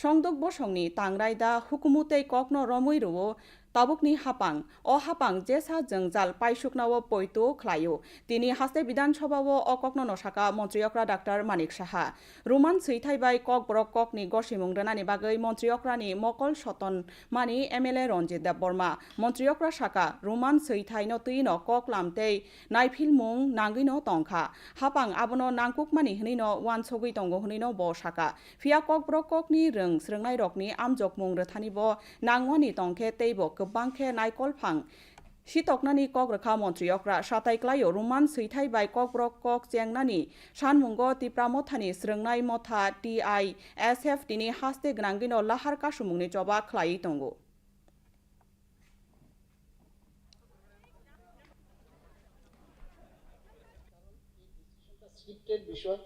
সংদক বসংনি টাংরাইদা হুকুমুতে কখনো রমই রুবো tabukni hapang. O hapang jesa jongjal paisuknao poito khlaio tini haste বিধানসভাও o kokno nosaka মন্ত্রীয়করা ডাক্তার মানিক সাহা রুমান সৈথাইবাই কক ব্রক ককনি গসিমুং রানানি বাগৈ মন্ত্রীয়করানি মকল সতন মানি এমএলএ রঞ্জিত দেব বর্মা মন্ত্রীয়করা সাকা রুমান সৈথাইনো তুইনো কক লামতেই নাইফিলমুং নাঙ্গিনো তংখা হাপাং আবনো নাংকুকমানি হনিনো ওয়ান সগৈ তঙ্গ হনিনো ব সাকা ফিয়া কক ব্রক ককনি রং স্রংনাই রকনি আমজকমুং রথানি ব নাংওয়ানি তংখে bangkhe nai kolphang sitoknani kok rakha montri okra satai klayo ruman suithai bai kok brok kok chengnani shanmungo ti pramothani srngnai motha ti sf tini haste gnangino lahar ka sumungni joba khlai tongo বিষয়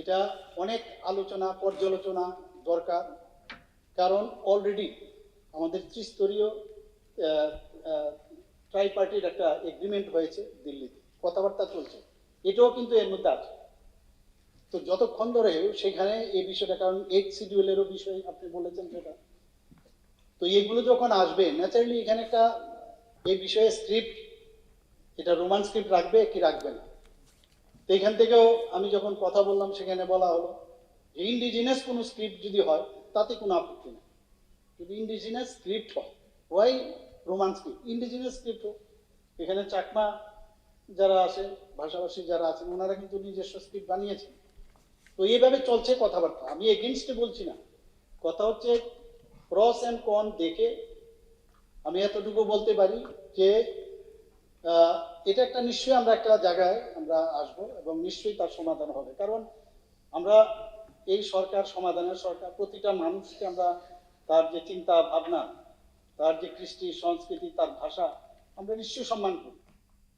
এটা অনেক আলোচনা পর্যালোচনা দরকার কারণ already আমাদের ত্রিস্তরীয় try পার্টির একটা এগ্রিমেন্ট হয়েছে দিল্লিতে। কথাবার্তা চলছে। এটাও কিন্তু এর মধ্যে আছে। তো যতক্ষণ ধরে সেখানে এই বিষয়টা, কারণ এইট শিডিউলেরও বিষয় আপনি বলেছেন সেটা। তো এগুলো যখন আসবে ন্যাচারালি এখানে একটা, এই বিষয়ে স্ক্রিপ্ট এটা রোমান স্ক্রিপ্ট রাখবে কি রাখবে না। তো এখান থেকেও আমি যখন কথা বললাম, সেখানে বলা হলো ইন্ডিজিনাস কোনো স্ক্রিপ্ট যদি হয়, তাতে কোনো আপত্তি নেই। ইন্ডিজিনাস স্ক্রিপ্ট হয়। Y Roman script indigenous script এখানে চাকমা যারা আছে, ভাষাভাষী যারা আছেন, ওনারা কিন্তু নিজস্ব স্ক্রিপ্ট বানিয়েছেন। তো এইভাবে চলছে কথাবার্তা। আমি এগেনস্টে বলছি না। কথা হচ্ছে প্রস অ্যান্ড কন দেখে আমি এতটুকু বলতে পারি যে এটা একটা নিশ্চয়ই আমরা একটা জায়গায় আমরা আসব এবং নিশ্চয়ই তার সমাধান হবে। কারণ আমরা এই সরকার, সমাধানের সরকার, প্রতিটা মানুষকে আমরা তার যে চিন্তা ভাবনা তার যে কৃষ্টি সংস্কৃতি তার ভাষা আমরা নিশ্চয়ই সম্মান করি।